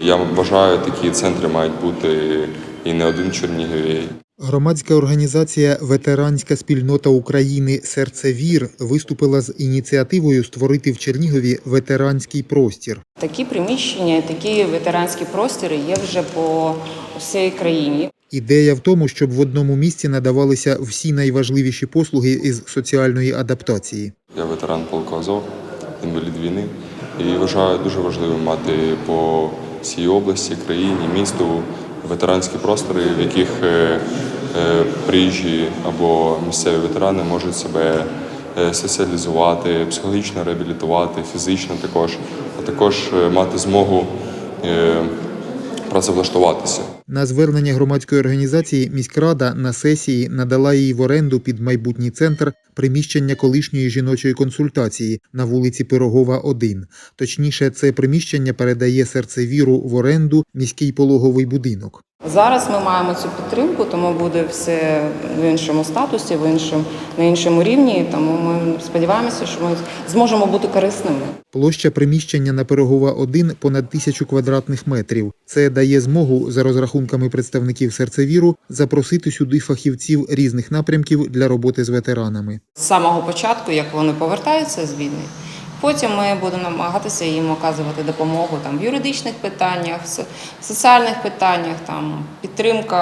Я вважаю, такі центри мають бути і не один в Чернігові. Громадська організація Ветеранська спільнота України Серце Вір виступила з ініціативою створити в Чернігові ветеранський простір. Такі приміщення, такі ветеранські простори є вже по всій країні. Ідея в тому, щоб в одному місці надавалися всі найважливіші послуги із соціальної адаптації. Я ветеран полку Азов, інвалід війни, і вважаю дуже важливим мати по всій області, країні, місту ветеранські простори, в яких е, е, приїжджі або місцеві ветерани можуть себе е, соціалізувати, психологічно реабілітувати, фізично також, а також мати змогу працевлаштуватися. На звернення громадської організації міськрада на сесії надала їй в оренду під майбутній центр приміщення колишньої жіночої консультації на вулиці Пирогова, 1. Точніше, це приміщення передає серце віру в оренду міський пологовий будинок. Зараз ми маємо цю підтримку, тому буде все в іншому статусі, в іншому на іншому рівні. Тому ми сподіваємося, що ми зможемо бути корисними. Площа приміщення на Пирогова 1 понад тисячу квадратних метрів. Це дає змогу, за розрахунками представників серцевіру, запросити сюди фахівців різних напрямків для роботи з ветеранами. З самого початку, як вони повертаються з війни, потім ми будемо намагатися їм оказувати допомогу там в юридичних питаннях, в со- в соціальних питаннях, там підтримка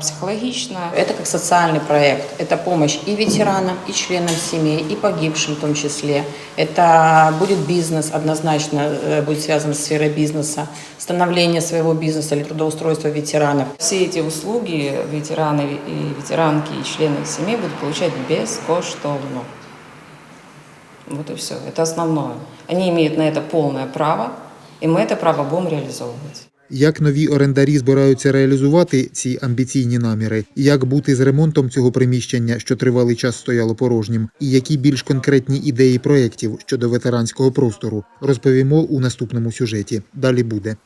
психологічна. Это как социальный проект. Это помощь и ветеранам, и членам семей, и погибшим в том числе. Это будет бизнес, однозначно э, будет связан с сферой бизнеса, становление своего бизнеса или трудоустройства ветеранов. Все эти услуги ветераны и ветеранки и члены их семей будут получать бескоштовно. Вот и все. Это основное. Они имеют на это полное право, и мы это право будем реализовывать. Як нові орендарі збираються реалізувати ці амбіційні наміри, як бути з ремонтом цього приміщення, що тривалий час стояло порожнім, і які більш конкретні ідеї проєктів щодо ветеранського простору, розповімо у наступному сюжеті. Далі буде.